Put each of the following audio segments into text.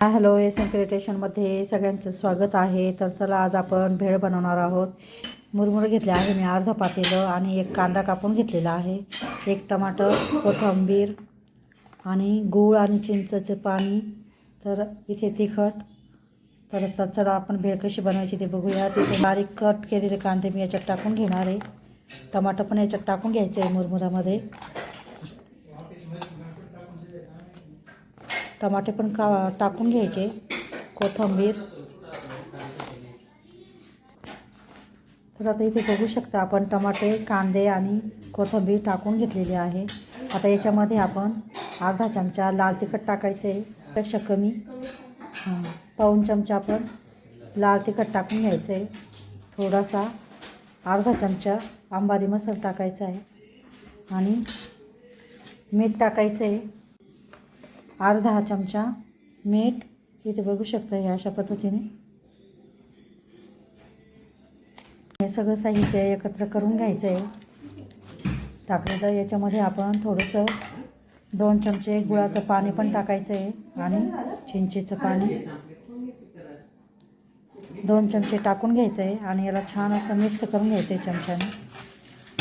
Hello S N क्रिएटेशनमध्ये सगळ्यांचं स्वागत आहे. तर चला आज आपण भेळ बनवणार आहोत. मुरमुरे घेतले आहे मी अर्धा पातेलं आणि एक कांदा कापून घेतलेला आहे. एक टमाटर कोथिंबीर आणि गूळ आणि चिंचचं पाणी. तर इथे तिखट. तर चला आपण भेळ कशी बनवायची ते बघूया. तिथे बारीक कट केलेले कांदे मी याच्यात टाकून घेणार आहे. टमाटर पण याच्यात टाकून घ्यायचं आहे मुरमुरामध्ये. टमाटे पण का टाकून घ्यायचे. कोथिंबीर. तर आता इथे बघू शकता आपण टमाटे कांदे आणि कोथंबीर टाकून घेतलेली आहे. आता याच्यामध्ये आपण अर्धा चमचा लाल तिखट टाकायचं आहे पेक्षा कमी. हां चमचा आपण लाल तिखट टाकून घ्यायचं. आहे थोडासा अर्धा चमचा आंबारी मसाला टाकायचा आहे. आणि मीठ टाकायचं. आहे अर्धा चमचा मीठ. इथे बघू शकता हे अशा पद्धतीने. हे सगळं साहित्य एकत्र करून घ्यायचं आहे टाकलेलं याच्यामध्ये आपण थोडंसं दोन चमचे गुळाचं पाणी पण टाकायचं आहे आणि चिंचेचं पाणी. दोन चमचे टाकून घ्यायचं आहे आणि याला छान असं मिक्स करून घ्यायचं आहे चमच्याने.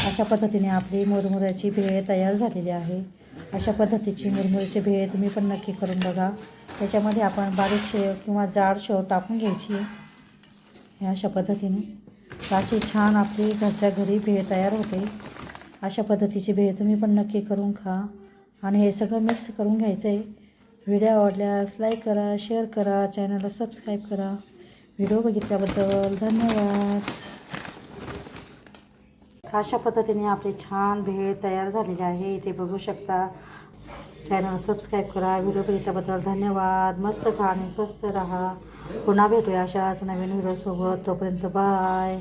अशा पद्धतीने आपली मुरमुऱ्याची भेळ तयार झालेली आहे. अशा पद्धतीची मुरमुऱ्याची भेळ तुम्ही पण नक्की करून बघा. त्याच्यामध्ये आपण बारीक शेव किंवा जाड शेव टाकून घ्यायची. ह्या अशा पद्धतीने. अशी छान आपली घरच्या घरी भेळ तयार होते. अशा पद्धतीची भेळ तुम्ही पण नक्की करून खा. आणि हे सगळं मिक्स करून घ्यायचं आहे व्हिडिओ आवडल्यास लाईक करा शेअर करा चॅनलला सबस्क्राईब करा. व्हिडिओ बघितल्याबद्दल धन्यवाद. अशा पद्धतीने आपली छान भेळ तयार झालेली आहे. इथे बघू शकता. चॅनल सबस्क्राईब करा. व्हिडिओ बघितल्याबद्दल धन्यवाद. मस्त खा आणि स्वस्त राहा. पुन्हा भेटूया अशाच नवीन व्हिडिओसोबत तोपर्यंत बाय